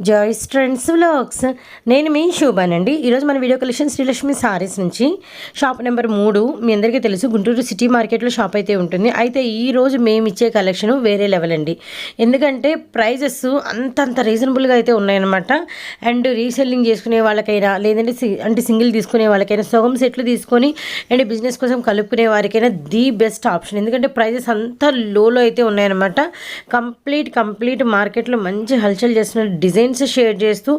Joys trends vlogs నేను మీ శోభానండి. ఈరోజు మన వీడియో కలెక్షన్ శ్రీలక్ష్మి సారీస్ నుంచి షాప్ నెంబర్ మూడు మీ అందరికీ తెలుసు. గుంటూరు సిటీ మార్కెట్లో షాప్ అయితే ఉంటుంది. అయితే ఈ రోజు మేము ఇచ్చే కలెక్షన్ వేరే లెవెల్ అండి. ఎందుకంటే ప్రైజెస్ అంతంత రీజనబుల్గా అయితే ఉన్నాయన్నమాట. అండ్ రీసెల్లింగ్ చేసుకునే వాళ్ళకైనా లేదంటే అంటే సింగిల్ తీసుకునే వాళ్ళకైనా సగం సెట్లు తీసుకొని అండ్ బిజినెస్ కోసం కలుపుకునే వారికైనా ది బెస్ట్ ఆప్షన్ ఎందుకంటే ప్రైజెస్ అంతా లోలో అయితే ఉన్నాయన్నమాట. కంప్లీట్ కంప్లీట్ మార్కెట్లో మంచి హల్చల్ చేస్తున్న డిజైన్ డిజైన్స్ షేర్ చేస్తూ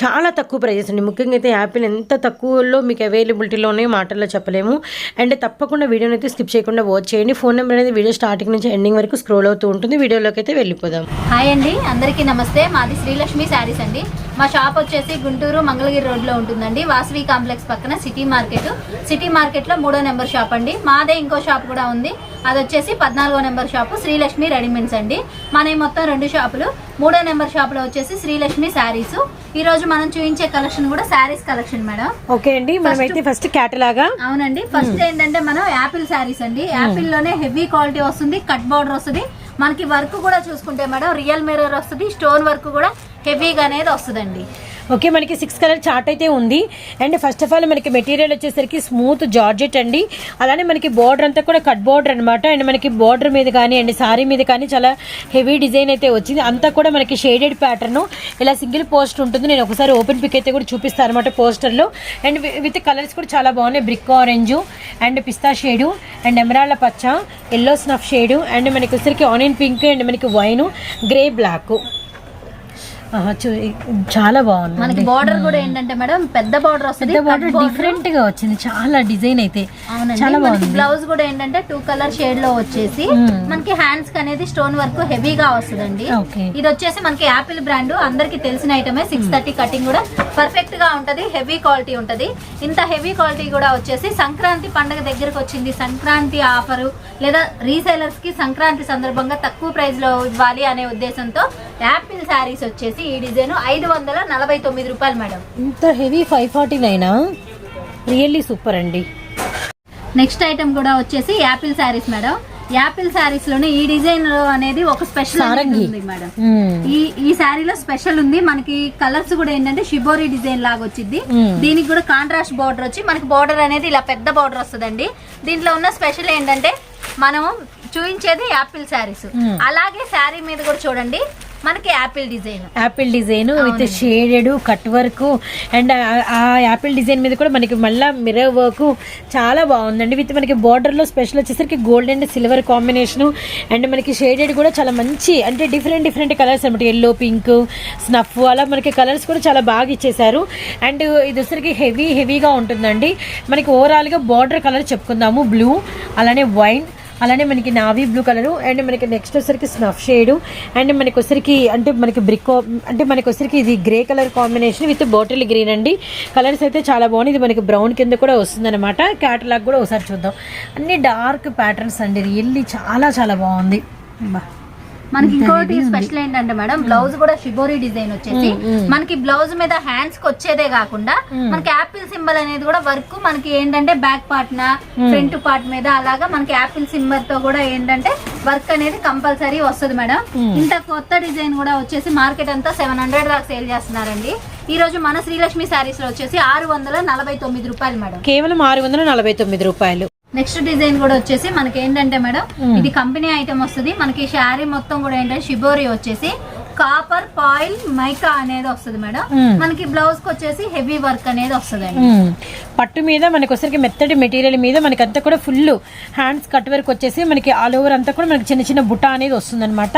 చాలా తక్కువ ప్రైజెస్ అండి. ముఖ్యంగా అయితే యాపిల్ ఎంత తక్కువలో మీకు అవైలబిలిటీలో ఉన్నాయో మాటల్లో చెప్పలేము. అండ్ తప్పకుండా వీడియోని అయితే స్కిప్ చేయకుండా వాచ్ చేయండి. ఫోన్ నెంబర్ అనేది వీడియో స్టార్టింగ్ నుంచి ఎండింగ్ వరకు స్క్రోల్ అవుతూ ఉంటుంది. వీడియోలోకి అయితే వెళ్ళిపోదాం. హాయ్ అండి. అందరికీ నమస్తే. మాది శ్రీలక్ష్మి శారీస్ అండి. మా షాప్ వచ్చేసి గుంటూరు మంగళగిరి రోడ్లో ఉంటుందండి. వాసవి కాంప్లెక్స్ పక్కన సిటీ మార్కెట్. సిటీ మార్కెట్లో మూడో నెంబర్ షాప్ అండి. మాదే ఇంకో షాప్ కూడా ఉంది. అది వచ్చేసి పద్నాలుగో నెంబర్ షాపు శ్రీలక్ష్మి రెడీమేడ్స్ అండి. మన మొత్తం రెండు షాపులు మూడో నెంబర్ షాప్లో వచ్చేసి శ్రీలక్ష్మి శారీస్. ఈ రోజు మనం చూపించే కలెక్షన్ కూడా శారీస్ కలెక్షన్ మేడం. ఓకే అండి మనమైతే ఫస్ట్ క్యాటలాగా అవునండి. ఫస్ట్ ఏంటంటే మనం యాపిల్ శారీస్ అండి. యాపిల్లోనే హెవీ క్వాలిటీ వస్తుంది కట్ బోర్డర్ వస్తుంది. మనకి వర్క్ కూడా చూసుకుంటే మేడం రియల్ మిర్రర్ వస్తుంది స్టోన్ వర్క్ కూడా హెవీగా అనేది వస్తుందండి. ఓకే మనకి సిక్స్ కలర్ చార్ట్ అయితే ఉంది. అండ్ ఫస్ట్ ఆఫ్ ఆల్ మనకి మెటీరియల్ వచ్చేసరికి స్మూత్ జార్జెట్ అండి. అలానే మనకి బార్డర్ అంతా కూడా కట్ బార్డర్ అనమాట అండ్ మనకి బార్డర్ మీద కానీ అండ్ సారీ మీద కానీ చాలా హెవీ డిజైన్ అయితే వచ్చింది. అంతా కూడా మనకి షేడెడ్ ప్యాటర్న్. ఇలా సింగిల్ పోస్ట్ ఉంటుంది. నేను ఒకసారి ఓపెన్ పిక్ అయితే కూడా చూపిస్తాను అనమాట పోస్టర్లో. అండ్ విత్ కలర్స్ కూడా చాలా బాగున్నాయి. బ్రిక్ ఆరెంజ్ అండ్ పిస్తా షేడు అండ్ ఎమరాళ్ళ పచ్చ ఎల్లో స్నఫ్ షేడు అండ్ మనకి వచ్చరికి ఆనియన్ పింక్ అండ్ మనకి వైన్ గ్రే బ్లాక్. చాలా బాగుంది. మనకి బార్డర్ కూడా ఏంటంటే మేడం పెద్ద బార్డర్ వస్తుంది బార్డర్ డిఫరెంట్గా వచ్చింది. చాలా డిజైన్ అయితే. చాలా బాగుంది. బ్లౌజ్ కూడా ఏంటంటే టూ కలర్ షేడ్లో వచ్చేసి మనకి హ్యాండ్స్ అనేది స్టోన్ వర్క్ హెవీగా వస్తుందండి. ఇది వచ్చేసి మనకి యాపిల్ బ్రాండ్ అందరికి తెలిసిన ఐటమే సిక్స్ థర్టీ కటింగ్ కూడా పర్ఫెక్ట్గా ఉంటది హెవీ క్వాలిటీ ఉంటది. ఇంత హెవీ క్వాలిటీ కూడా వచ్చేసి సంక్రాంతి పండగ దగ్గరకు వచ్చింది. సంక్రాంతి ఆఫర్ లేదా రీసేలర్స్కి సంక్రాంతి సందర్భంగా తక్కువ ప్రైస్లో ఇవ్వాలి అనే ఉద్దేశంతో యాపిల్ శారీస్ వచ్చేసి ఈ డిజైన్ ఐదు వందల నలభై తొమ్మిది రూపాయలు మేడం. ఇంత హెవీ ఫైవ్ ఫార్టీ నైనా? రియల్లీ సూపర్ అండి. నెక్స్ట్ ఐటమ్ కూడా వచ్చేసి యాపిల్ శారీస్ మేడం. యాపిల్ శారీస్లోనే ఈ డిజైన్ అనేది ఒక స్పెషల్. ఉంది మేడం. ఈ ఈ శారీలో స్పెషల్ ఉంది. మనకి కలర్స్ కూడా ఏంటంటే షిబోరి డిజైన్ లాగా వచ్చింది. దీనికి కూడా కాంట్రాస్ట్ బార్డర్ వచ్చి మనకి బార్డర్ అనేది ఇలా పెద్ద బార్డర్ వస్తుందండి. దీంట్లో ఉన్న స్పెషల్ ఏంటంటే మనం చూపించేది యాపిల్ శారీస్. అలాగే శారీ మీద కూడా చూడండి. మనకి apple design. Apple design with shaded cut work and ఆ యాపిల్ డిజైన్ మీద కూడా మనకి మళ్ళీ మిర్రర్ వర్క్ చాలా బాగుందండి. విత్ మనకి border లో స్పెషల్ వచ్చేసరికి gold and silver combination and మనకి షేడెడ్ కూడా చాలా మంచి అంటే డిఫరెంట్ డిఫరెంట్ కలర్స్ అనమాట ఎల్లో పింక్ స్నఫ్ అలా మనకి కలర్స్ కూడా చాలా బాగా ఇచ్చేసారు. అండ్ ఇది వచ్చరికి హెవీ హెవీగా ఉంటుందండి. మనకి ఓవరాల్గా బార్డర్ కలర్ చెప్పుకుందాము. బ్లూ అలానే వైన్ అలానే మనకి నావీ బ్లూ కలరు అండ్ మనకి నెక్స్ట్ వచ్చరికి స్నఫ్ షేడు అండ్ మనకి వచ్చరికి అంటే మనకి బ్రిక్ అంటే మనకి వచ్చరికి ఇది grey colour combination with bottle green అండి. కలర్స్ అయితే చాలా బాగుంది ఇది మనకి బ్రౌన్ కింద కూడా వస్తుందన్నమాట. క్యాటలాగ్ కూడా ఒకసారి చూద్దాం. అన్ని డార్క్ ప్యాటర్న్స్ అండి. రియల్లీ చాలా చాలా బాగుంది. బా. మనకి ఇంకోటి స్పెషల్ ఏంటంటే మేడం బ్లౌజ్ కూడా షిబోరి డిజైన్ వచ్చేసి మనకి బ్లౌజ్ మీద హ్యాండ్స్కి వచ్చేదే కాకుండా మనకి యాపిల్ సింబల్ అనేది కూడా వర్క్ మనకి ఏంటంటే బ్యాక్ పార్ట్ నా ఫ్రంట్ పార్ట్ మీద అలాగా మనకి యాపిల్ సింబల్తో కూడా ఏంటంటే వర్క్ అనేది కంపల్సరీ వస్తుంది మేడం. ఇంత కొత్త డిజైన్ కూడా వచ్చేసి మార్కెట్ అంతా సెవెన్ హండ్రెడ్ దాకా సేల్ చేస్తున్నారండి. ఈ రోజు మన శ్రీలక్ష్మి శారీస్లో వచ్చేసి ఆరు వందల నలభై తొమ్మిది రూపాయలు మేడం. కేవలం ఆరు వందల నలభై తొమ్మిది రూపాయలు. నెక్స్ట్ డిజైన్ కూడా వచ్చేసి మనకి ఏంటంటే మేడం ఇది కంపెనీ ఐటమ్ వస్తుంది. మనకి శారీ మొత్తం కూడా ఏంటంటే షిబోరి వచ్చేసి కాపర్ పాయిల్ మైకా అనేది వస్తుంది మేడం. మనకి బ్లౌజ్కి వచ్చేసి హెవీ వర్క్ అనేది వస్తుంది. పట్టు మీద మనకి వచ్చరికి మెత్తటి మెటీరియల్ మీద మనకి అంతా కూడా ఫుల్ హ్యాండ్స్ కట్ వర్క్ వచ్చేసి మనకి ఆల్ ఓవర్ అంతా కూడా మనకి చిన్న చిన్న బుట్ట అనేది వస్తుందన్నమాట.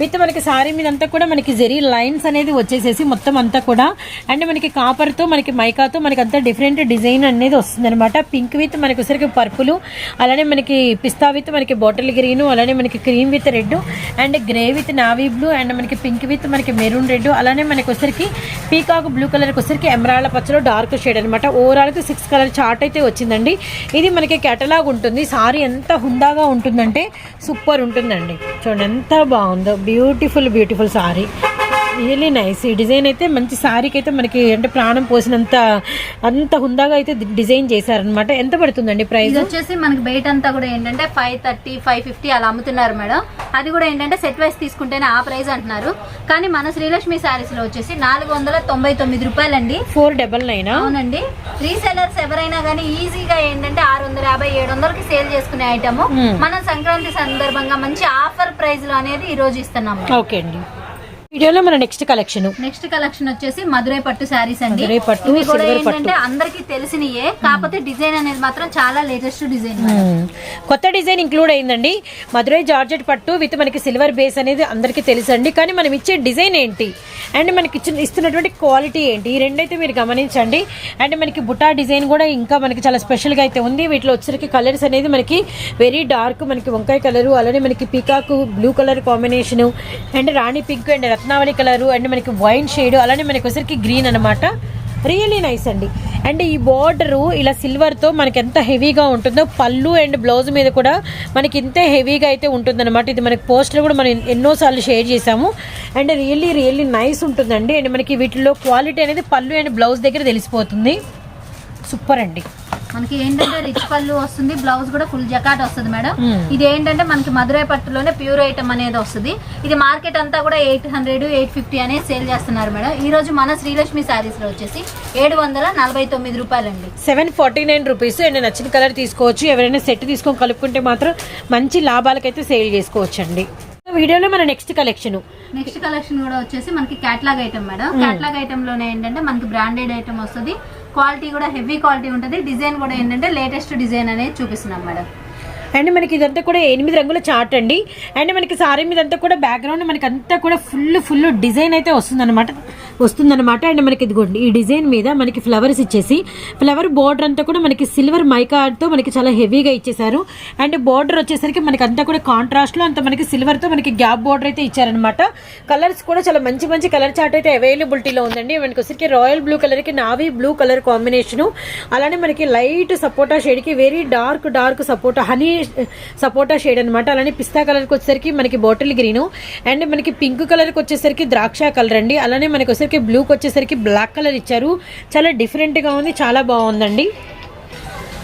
విత్ మనకి సారీ మీద అంతా కూడా మనకి జెరీ లైన్స్ అనేది వచ్చేసేసి మొత్తం అంతా కూడా. అండ్ మనకి కాపర్తో మనకి మైకాతో మనకి అంతా డిఫరెంట్ డిజైన్ అనేది వస్తుందన్నమాట. పింక్ విత్ మనకి వచ్చరికి పర్పుల్ అలానే మనకి పిస్తా విత్ మనకి బాటిల్ గ్రీన్ అలానే మనకి cream with red and grey with navy blue and మనకి పింక్ విత్ మనకి మెరూన్ రెడ్. అలానే మనకి వచ్చరికి పీకాక్ బ్లూ కలర్కి వచ్చరికి ఎమరాళ్ళ పచ్చలో డార్క్ షేడ్ అనమాట ఓవరాల్కి సిక్స్ కలర్ చార్ట్ అయితే వచ్చిందండి. ఇది మనకి కెటలాగ్ ఉంటుంది. సారీ ఎంత హుందాగా ఉంటుందంటే సూపర్ ఉంటుందండి. చూడండి ఎంత బాగుందో. Beautiful beautiful sari. Really nice ఈ డిజైన్ అయితే మంచి శారీకి అయితే మనకి అంటే ప్రాణం పోసినంత అంత హుందాగా అయితే డిజైన్ చేశారనమాట ఎంత పడుతుందండి ప్రైస్ వచ్చేసి మనకి బయట అంతా కూడా ఏంటంటే ఫైవ్ థర్టీ ఫైవ్ ఫిఫ్టీ అలా అమ్ముతున్నారు మేడం. అది కూడా ఏంటంటే సెట్ వైస్ తీసుకుంటేనే ఆ ప్రైస్ అంటున్నారు. కానీ మన శ్రీలక్ష్మి శారీస్లో వచ్చేసి నాలుగు వందల తొంభై తొమ్మిది రూపాయలండి. ఫోర్ డబల్ నైన్ అవునండి. రీసెలర్స్ ఎవరైనా కానీ ఈజీగా ఏంటంటే ఆరు వందల యాభై ఏడు వందలకి సేల్ చేసుకునే ఐటమ్ Hmm. మనం సంక్రాంతి సందర్భంగా మంచి ఆఫర్ ప్రైస్లో అనేది ఈ రోజు ఇస్తున్నాం ఓకే అండి. వీడియోలో మన నెక్స్ట్ కలెక్షన్ నెక్స్ట్ కలెక్షన్ వచ్చేసి మధురై పట్టు శారీస్ అండి. మధురై పట్టు, కూడా ఏంటంటే అందరికి తెలిసినయే కాకపోతే డిజైన్ అనేది మాత్రం చాలా లేటెస్ట్ డిజైన్ కొత్త డిజైన్ ఇంక్లూడ్ అయిందండి. మధురై జార్జెట్ పట్టు విత్ మనకి సిల్వర్ బేస్ అనేది అందరికీ తెలుసండి. కానీ మనం ఇచ్చే డిజైన్ ఏంటి? అండ్ మనకి ఇస్తున్నటువంటి క్వాలిటీ ఏంటి? ఈ రెండైతే మీరు గమనించండి. అండ్ మనకి బుటా డిజైన్ కూడా ఇంకా మనకి చాలా స్పెషల్గా అయితే ఉంది. వీటిలో వచ్చరికి కలర్స్ అనేది మనకి వెరీ డార్క్ మనకి వంకాయ కలరు అలానే మనకి peacock blue colour combination and Rani pink and రత్నావళి కలరు అండ్ మనకి వైన్ షేడ్ అలానే మనకి వచ్చరికి గ్రీన్ అనమాట రియలీ నైస్ అండి. అండ్ ఈ బార్డరు ఇలా సిల్వర్తో మనకి ఎంత హెవీగా ఉంటుందో పళ్ళు అండ్ బ్లౌజ్ మీద కూడా మనకి ఇంతే హెవీగా అయితే ఉంటుందన్నమాట. ఇది మనకి పోస్టర్ కూడా మనం ఎన్నోసార్లు షేర్ చేసాము అండ్ రియల్లీ రియల్లీ నైస్ ఉంటుందండి. అండ్ మనకి వీటిలో క్వాలిటీ అనేది పళ్ళు అండ్ బ్లౌజ్ దగ్గర తెలిసిపోతుంది. సూపర్ అండి. మనకి ఏంటంటే రిచ్ పళ్ళు వస్తుంది బ్లౌజ్ కూడా ఫుల్ జకాట్ వస్తుంది మేడం. Hmm. ఇది ఏంటంటే మనకి మధురై పట్టులోనే ప్యూర్ ఐటమ్ అనేది వస్తుంది. ఇది మార్కెట్ అంతా కూడా ఎయిట్ హండ్రెడ్ ఎయిట్ ఫిఫ్టీ అనేది సేల్ చేస్తున్నారు మేడం. ఈ రోజు మన శ్రీలక్ష్మి శారీస్లో వచ్చేసి ఏడు వందల నలభై తొమ్మిది రూపాయలండి. Seven forty nine rupees and నచ్చిన కలర్ తీసుకోవచ్చు. ఎవరైనా సెట్ తీసుకొని కలుపుకుంటే మాత్రం మంచి లాభాలకైతే సేల్ చేసుకోవచ్చు అండి వీడియోలో మన నెక్స్ట్ కలెక్షన్ నెక్స్ట్ కలెక్షన్ కూడా వచ్చేసి మనకి క్యాట్లాగ్ ఐటమ్ మేడం. క్యాట్లాగ్ ఐటమ్లోనే ఏంటంటే మనకి బ్రాండెడ్ ఐటమ్ వస్తుంది. క్వాలిటీ కూడా హెవీ క్వాలిటీ ఉంటుంది. డిజైన్ కూడా ఏంటంటే లేటెస్ట్ డిజైన్ అనేది చూపిస్తున్నాం మేడం. అండ్ మనకి ఇదంతా కూడా ఎనిమిది రంగుల చార్ట్ అండి. అండ్ మనకి సారీ మీద అంతా కూడా బ్యాక్గ్రౌండ్ మనకి అంతా కూడా ఫుల్ ఫుల్ డిజైన్ అయితే వస్తుందన్నమాట. వస్తుందన్నమాట. అండ్ మనకి ఇదిగోండి ఈ డిజైన్ మీద మనకి ఫ్లవర్స్ ఇచ్చేసి ఫ్లవర్ బోర్డర్ అంతా కూడా మనకి సిల్వర్ మైకాతో మనకి చాలా హెవీగా ఇచ్చేసారు అండ్ బోర్డర్ వచ్చేసరికి మనకి అంతా కూడా కాంట్రాస్ట్లో అంత మనకి సిల్వర్తో మనకి గ్యాప్ బార్డర్ అయితే ఇచ్చారనమాట కలర్స్ కూడా చాలా మంచి మంచి కలర్ చార్ట్ అయితే అవైలబిలిటీలో ఉందండి. మనకి వచ్చరికి రాయల్ బ్లూ కలర్కి నావీ బ్లూ కలర్ కాంబినేషను. అలానే మనకి లైట్ సపోటా షేడ్కి వెరీ డార్క్ డార్క్ సపోటా హనీ సపోటా షేడ్ అనమాట అలానే పిస్తా కలర్కి వచ్చేసరికి మనకి బాటిల్ గ్రీను. అండ్ మనకి పింక్ కలర్కి వచ్చేసరికి ద్రాక్ష కలర్ అండి. అలానే మనకి వచ్చేసరికి బ్లూకి వచ్చేసరికి బ్లాక్ కలర్ ఇచ్చారు. చాలా డిఫరెంట్గా ఉంది చాలా బాగుందండి.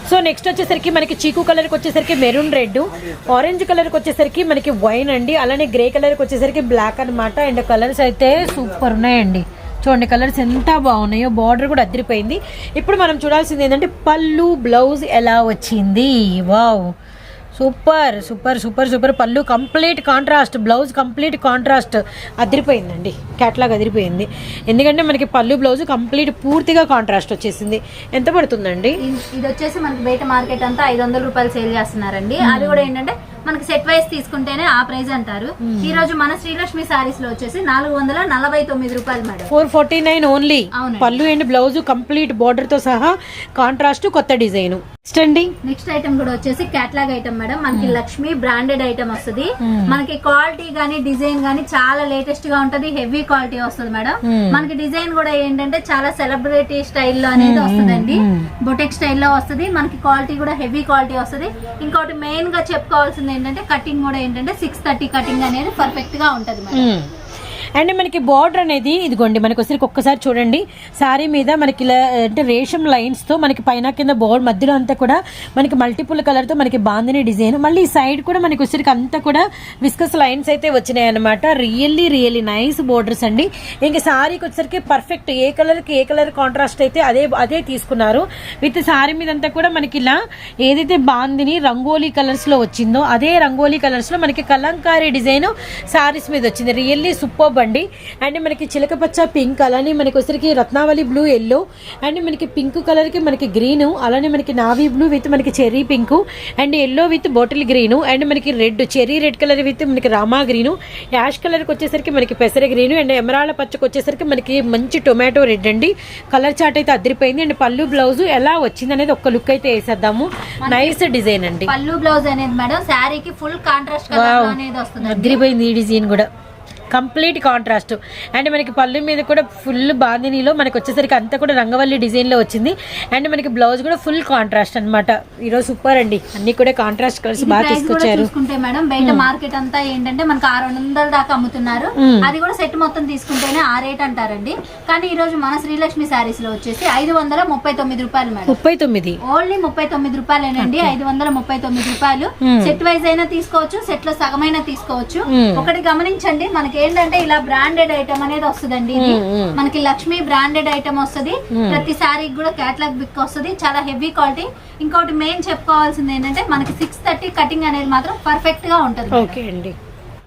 సో నెక్స్ట్ వచ్చేసరికి మనకి చీకు కలర్కి వచ్చేసరికి మెరూన్ రెడ్ ఆరెంజ్ కలర్కి వచ్చేసరికి మనకి వైన్ అండి. అలానే గ్రే కలర్కి వచ్చేసరికి బ్లాక్ అన్నమాట. అండ్ కలర్స్ అయితే సూపర్ ఉన్నాయండి. చూడండి కలర్స్ ఎంత బాగున్నాయో బార్డర్ కూడా అదిరిపోయింది ఇప్పుడు మనం చూడాల్సింది ఏంటంటే పళ్ళు బ్లౌజ్ ఎలా వచ్చింది? Wow super super super super. పళ్ళు complete contrast blouse complete contrast. అదిరిపోయిందండి. Catalogue అదిరిపోయింది. ఎందుకంటే మనకి పళ్ళు బ్లౌజ్ కంప్లీట్ పూర్తిగా కాంట్రాస్ట్ వచ్చేసింది. ఎంత పడుతుందండి? ఇది వచ్చేసి మనకి బయట మార్కెట్ అంతా ఐదు వందల రూపాయలు సేల్ చేస్తున్నారండి. అది కూడా ఏంటంటే మనకి సెట్ వైస్ తీసుకుంటేనే ఆ ప్రైస్ అంటారు. ఈ రోజు మన శ్రీలక్ష్మి సారీస్లో వచ్చేసి నాలుగు వందల నలభై తొమ్మిది రూపాయలు madam. Four forty nine only. పళ్ళు అండ్ బ్లౌజ్ కంప్లీట్ బార్డర్తో సహా కాంట్రాస్ట్ కొత్త డిజైన్. నెక్స్ట్ అండి. నెక్స్ట్ ఐటమ్ కూడా వచ్చేసి క్యాట్లాగ్ ఐటమ్ మేడం. మనకి లక్ష్మి బ్రాండెడ్ ఐటమ్ వస్తుంది. మనకి క్వాలిటీ గానీ డిజైన్ గానీ చాలా లేటెస్ట్గా ఉంటది. హెవీ క్వాలిటీ వస్తుంది మేడం. మనకి డిజైన్ కూడా ఏంటంటే చాలా సెలబ్రిటీ స్టైల్లో అనేది వస్తుందండి. బొటెక్ స్టైల్లో వస్తుంది. మనకి క్వాలిటీ కూడా హెవీ క్వాలిటీ వస్తుంది. ఇంకోటి మెయిన్గా చెప్పుకోవాల్సింది ఏంటంటే కటింగ్ కూడా ఏంటంటే సిక్స్ థర్టీ కటింగ్ అనేది పర్ఫెక్ట్గా ఉంటది మేడం. అండ్ మనకి బార్డర్ అనేది ఇదిగోండి మనకి వచ్చరికి ఒక్కసారి చూడండి శారీ మీద మనకి ఇలా అంటే రేషం లైన్స్తో మనకి పైన కింద బోర్డ్ మధ్యలో అంతా కూడా మనకి మల్టిపుల్ కలర్తో మనకి బాందిని డిజైన్. మళ్ళీ ఈ సైడ్ కూడా మనకి వచ్చరికి అంతా కూడా విస్కస్ లైన్స్ అయితే వచ్చినాయి అనమాట రియల్లీ రియల్లీ నైస్ బోర్డర్స్ అండి. ఇంకా శారీకి వచ్చేసరికి పర్ఫెక్ట్ ఏ కలర్కి ఏ కలర్ కాంట్రాస్ట్ అయితే అదే అదే తీసుకున్నారు. విత్ శారీ మీద అంతా కూడా మనకి ఇలా ఏదైతే బాందిని రంగోలీ కలర్స్లో వచ్చిందో అదే రంగోలీ కలర్స్లో మనకి కలంకారీ డిజైన్ శారీస్ మీద వచ్చింది. రియల్లీ సూపర్ అండి. అండ్ మనకి చిలక పచ్చ పింక్ అలానే మనకి వచ్చరికి రత్నావళి బ్లూ ఎల్లో అండ్ మనకి పింక్ కలర్కి మనకి గ్రీన్ అలానే మనకి నావీ బ్లూ విత్ మనకి cherry pink and yellow with bottle green and మనకి red cherry red colour with మనకి రామా గ్రీన్ యాష్ కలర్కి వచ్చేసరికి మనకి పెసర గ్రీన్ అండ్ ఎమరాళ్ళ పచ్చకి వచ్చేసరికి మనకి మంచి టొమాటో రెడ్ అండి. కలర్ చాట్ అయితే అదిరిపోయింది. అండ్ పళ్ళు బ్లౌజ్ ఎలా వచ్చింది అనేది ఒక లుక్ అయితే వేసేద్దాము. నైస్ డిజైన్ అండి. పళ్ళు బ్లౌజ్ అనేది మేడం శారీకి ఫుల్ కాంట్రాస్ట్ అనేది వస్తుంది అదిరిపోయింది ఈ డిజైన్ కూడా. Complete contrast. అండ్ మనకి పళ్ళు మీద కూడా ఫుల్ బాందినీలో మనకి వచ్చేసరికి అంతా కూడా రంగవల్లి డిజైన్లో వచ్చింది. అండ్ మనకి బ్లౌజ్ కూడా ఫుల్ కాంట్రాస్ట్ అనమాట ఈరోజు సూపర్ అండి. అన్ని కూడా కాంట్రాస్ట్ కలర్స్ బాగా తీసుకొచ్చారు. మేడం బయట మార్కెట్ అంతా ఏంటంటే మనకు ఆరు వందల దాకా అమ్ముతున్నారు. అది కూడా సెట్ మొత్తం తీసుకుంటేనే ఆ రేట్ అంటారండి. కానీ ఈ రోజు మన శ్రీలక్ష్మి శారీస్లో వచ్చేసి ఐదు వందల ముప్పై తొమ్మిది రూపాయలు మేడం. ముప్పై తొమ్మిది. ఓన్లీ ముప్పై తొమ్మిది రూపాయలేనండి ఐదు వందల ముప్పై తొమ్మిది రూపాయలు. సెట్ వైజ్ అయినా తీసుకోవచ్చు సెట్లో సగమైనా తీసుకోవచ్చు. ఒకటి గమనించండి మనకి ఏంటంటే ఇలా బ్రాండెడ్ ఐటమ్ అనేది వస్తుందండి. ఇది మనకి లక్ష్మి బ్రాండెడ్ ఐటమ్ వస్తుంది. ప్రతి శారీకి కూడా క్యాట్లాగ్ బిక్ వస్తుంది. చాలా హెవీ క్వాలిటీ ఇంకోటి మెయిన్ చెప్పుకోవాల్సింది ఏంటంటే మనకి సిక్స్ థర్టీ కటింగ్ అనేది మాత్రం పర్ఫెక్ట్గా ఉంటుంది. ఓకే అండి.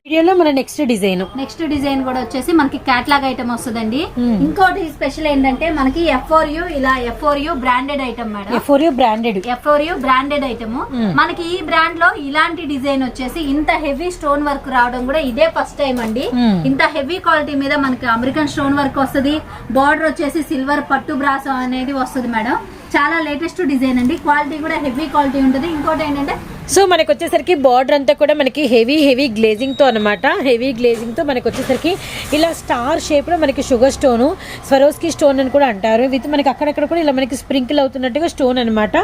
వీడియోలో మన నెక్స్ట్ డిజైన్ నెక్స్ట్ డిజైన్ కూడా వచ్చేసి మనకి క్యాట్లాగ్ ఐటమ్ వస్తుందండి. ఇంకోటి స్పెషల్ ఏంటంటే మనకి ఎఫ్ఓర్ యూ ఇలా for you branded item madam. ఎఫోర్ బ్రాండెడ్ ఎఫోరియో బ్రాండెడ్ ఐటమ్ మనకి ఈ బ్రాండ్లో ఇలాంటి డిజైన్ వచ్చేసి ఇంత హెవీ స్టోన్ వర్క్ రావడం కూడా ఇదే ఫస్ట్ టైం అండి. ఇంత హెవీ క్వాలిటీ మీద మనకి అమెరికన్ స్టోన్ వర్క్ వస్తుంది. బార్డర్ వచ్చేసి సిల్వర్ పట్టు బ్రాస్ అనేది వస్తుంది మేడం. చాలా లేటెస్ట్ డిజైన్ అండి. క్వాలిటీ కూడా హెవీ క్వాలిటీ ఉంటుంది. ఇంకోటి ఏంటంటే సో మనకు వచ్చేసరికి బార్డర్ అంతా కూడా మనకి హెవీ హెవీ గ్లేజింగ్తో అనమాట హెవీ గ్లేజింగ్తో మనకు వచ్చేసరికి ఇలా స్టార్ షేప్లో మనకి షుగర్ స్టోను స్వరోస్కి స్టోన్ అని కూడా అంటారు. విత్ మనకి అక్కడక్కడ కూడా ఇలా మనకి స్ప్రింకిల్ అవుతున్నట్టుగా స్టోన్ అనమాట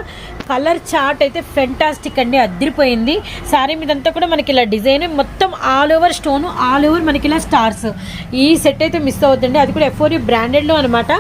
కలర్ చార్ట్ అయితే ఫెంటాస్టిక్ అండి. అద్దరిపోయింది. శారీ మీదంతా కూడా మనకి ఇలా డిజైన్ మొత్తం all over stone all over మనకి ఇలా స్టార్స్ ఈ సెట్ అయితే మిస్ అవుతుంది అది కూడా ఎఫోర్ బ్రాండెడ్లో అనమాట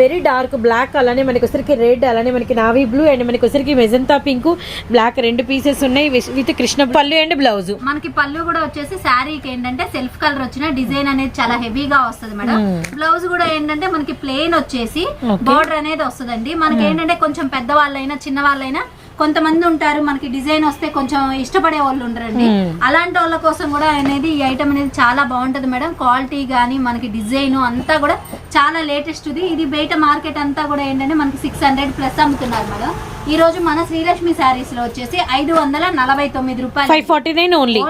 వెరీ డార్క్ బ్లాక్ అలానే మనకి వచ్చరికి రెడ్ అలానే మనకి నావీ బ్లూ అండ్ మనకి వచ్చరికి మెజంతా పింక్ బ్లాక్ రెండు పీసెస్ ఉన్నాయి విత్ కృష్ణ పళ్ళు అండ్ బ్లౌజ్. మనకి పళ్ళు కూడా వచ్చేసి శారీకి ఏంటంటే సెల్ఫ్ కలర్ వచ్చిన డిజైన్ అనేది చాలా హెవీగా వస్తుంది మేడం. బ్లౌజ్ కూడా ఏంటంటే మనకి ప్లెయిన్ వచ్చేసి బార్డర్ అనేది వస్తుందండి. మనకి ఏంటంటే కొంచెం పెద్ద వాళ్ళైనా చిన్న వాళ్ళైనా కొంతమంది ఉంటారు. మనకి డిజైన్ వస్తే కొంచెం ఇష్టపడే వాళ్ళు ఉంటారండి అలాంటి వాళ్ళ కోసం కూడా అనేది ఈ ఐటమ్ అనేది చాలా బాగుంటది మేడం. క్వాలిటీ గానీ మనకి డిజైన్ అంతా కూడా చాలా లేటెస్ట్ ఇది ఇది బయట మార్కెట్ అంతా కూడా ఏంటంటే మనకి సిక్స్ హండ్రెడ్ ప్లస్ అమ్ముతున్నారు మేడం. ఈ రోజు మన శ్రీలక్ష్మి శారీస్లో వచ్చేసి ఐదు వందల నలభై తొమ్మిది రూపాయలు. Five forty nine only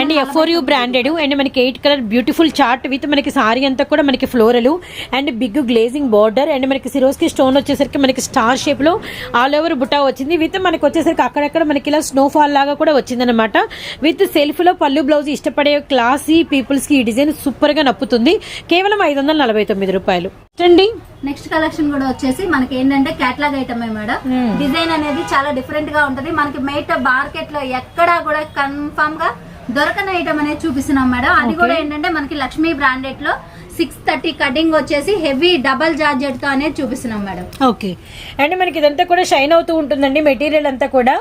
and ఎఫోర్ యూ బ్రాండెడ్ అండ్ మనకి eight colour beautiful chart with మనకి సారీ అంతా కూడా మనకి floral and big glazing border and మనకి సిరోస్కి స్టోన్ వచ్చేసరికి మనకి స్టార్ షేప్లో ఆల్ ఓవర్ బుటా వచ్చింది. విత్ మనకి వచ్చేసరికి అక్కడక్కడ మనకి ఇలా స్నోఫాల్ లాగా కూడా వచ్చిందనమాట విత్ సెల్ఫ్లో పళ్ళు బ్లౌజ్ ఇష్టపడే క్లాసీ పీపుల్స్కి ఈ డిజైన్ సూపర్గా నప్పుతుంది. కేవలం ఐదు వందల నలభై తొమ్మిది రూపాయలు. అండి. నెక్స్ట్ కలెక్షన్ కూడా వచ్చేసి మనకి ఏంటంటే క్యాట్లాగ్ ఐటమ్ మేడం. డిజైన్ అనేది చాలా డిఫరెంట్గా ఉంటది. మనకి బయట మార్కెట్లో ఎక్కడా కూడా కన్ఫర్మ్గా దొరకని ఐటమ్ అనేది చూపిస్తున్నాం మేడం. అది కూడా ఏంటంటే మనకి లక్ష్మీ బ్రాండెడ్లో సిక్స్ థర్టీ కటింగ్ వచ్చేసి హెవీ డబల్ జార్జెట్తో అనేది చూపిస్తున్నాం మేడం. ఓకే. అండ్ మనకి ఇదంతా కూడా షైన్ అవుతూ ఉంటుందండి మెటీరియల్ అంతా కూడా.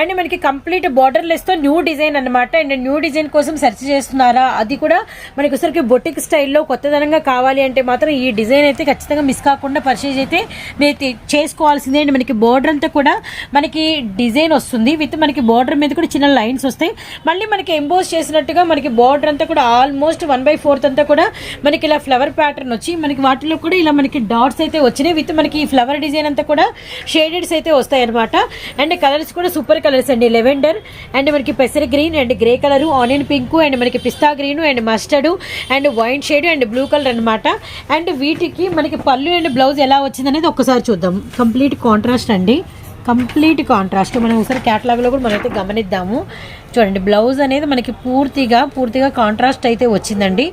అండ్ మనకి కంప్లీట్ బార్డర్ లెస్తో న్యూ డిజైన్ అన్నమాట. అండ్ న్యూ డిజైన్ కోసం సెర్చ్ చేస్తున్నారా? అది కూడా మనకి ఒకసారికి బొటిక్ స్టైల్లో కొత్తదనంగా కావాలి అంటే మాత్రం ఈ డిజైన్ అయితే ఖచ్చితంగా మిస్ కాకుండా పర్చేజ్ అయితే మీరు చేసుకోవాల్సిందే. అండి మనకి బార్డర్ అంతా కూడా మనకి డిజైన్ వస్తుంది. విత్ మనకి బార్డర్ మీద కూడా చిన్న లైన్స్ వస్తాయి. మళ్ళీ మనకి ఎంబోస్ చేసినట్టుగా మనకి బార్డర్ అంతా కూడా ఆల్మోస్ట్ వన్ బై ఫోర్త్ అంతా కూడా మనకి ఇలా ఫ్లవర్ ప్యాటర్న్ వచ్చి మనకి వాటిలో కూడా ఇలా మనకి డాట్స్ అయితే వచ్చినాయి. విత్ మనకి ఈ ఫ్లవర్ డిజైన్ అంతా కూడా షేడెడ్స్ అయితే వస్తాయి అనమాట అండ్ కలర్స్ కూడా సూపర్ కలర్స్ అండి. లెవెండర్ అండ్ మనకి పెసర green and grey colour onion pink and మనకి పిస్తా green and mustard and white shade and blue colour అనమాట అండ్ వీటికి మనకి పళ్ళు అండ్ బ్లౌజ్ ఎలా వచ్చింది అనేది ఒక్కసారి చూద్దాం. కంప్లీట్ కాంట్రాస్ట్ అండి. Complete contrast. మనం ఒకసారి క్యాటలాగ్లో కూడా మనమైతే గమనిద్దాము. చూడండి బ్లౌజ్ అనేది మనకి పూర్తిగా పూర్తిగా కాంట్రాస్ట్ అయితే వచ్చిందండి.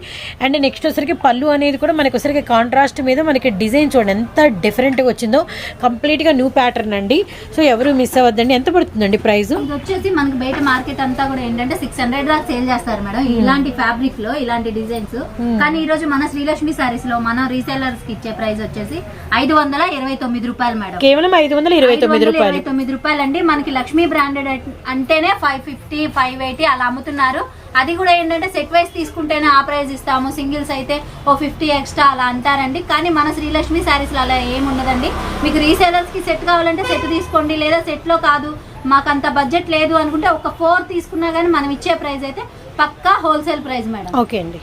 అండ్ నెక్స్ట్ వచ్చరికి పళ్ళు అనేది కూడా మనకి వచ్చరికి కాంట్రాస్ట్ మీద మనకి డిజైన్ చూడండి ఎంత డిఫరెంట్గా వచ్చిందో. కంప్లీట్గా న్యూ ప్యాటర్న్ అండి. సో ఎవరు మిస్ అవ్వద్దండి. ఎంత పడుతుందండి ప్రైస్ వచ్చేసి మనకి బయట మార్కెట్ అంతా కూడా ఏంటంటే సిక్స్ హండ్రెడ్ దాకా సేల్ చేస్తారు మేడం. ఇలాంటి ఫ్యాబ్రిక్లో ఇలాంటి డిజైన్స్ కానీ ఈ రోజు మన శ్రీలక్ష్మి సారీస్లో మన రీసేలర్స్కి ఇచ్చే ప్రైస్ వచ్చేసి ఐదు వందల ఇరవై తొమ్మిది రూపాయలు మేడం. కేవలం ఐదు వందల ఇరవై తొమ్మిది రూపాయలు ఇరవై తొమ్మిది రూపాయలు అండి మనకి లక్ష్మీ బ్రాండెడ్ అంటేనే ఫైవ్ ఫిఫ్టీ ఫైవ్ ఎయిటీ అలా అమ్ముతున్నారు. అది కూడా ఏంటంటే సెట్ వైస్ తీసుకుంటేనే ఆ ప్రైస్ ఇస్తాము. సింగిల్స్ అయితే ఓ ఫిఫ్టీ ఎక్స్ట్రా అలా అంటారండి. కానీ మన శ్రీలక్ష్మి శారీస్ అలా ఏమి ఉండదండి. మీకు రీసేలర్స్కి సెట్ కావాలంటే సెట్ తీసుకోండి. లేదా సెట్లో కాదు మాకు అంత బడ్జెట్ లేదు అనుకుంటే ఒక ఫోర్ తీసుకున్నా కానీ మనం ఇచ్చే ప్రైస్ అయితే పక్కా హోల్సేల్ ప్రైస్ మేడం. ఓకే అండి.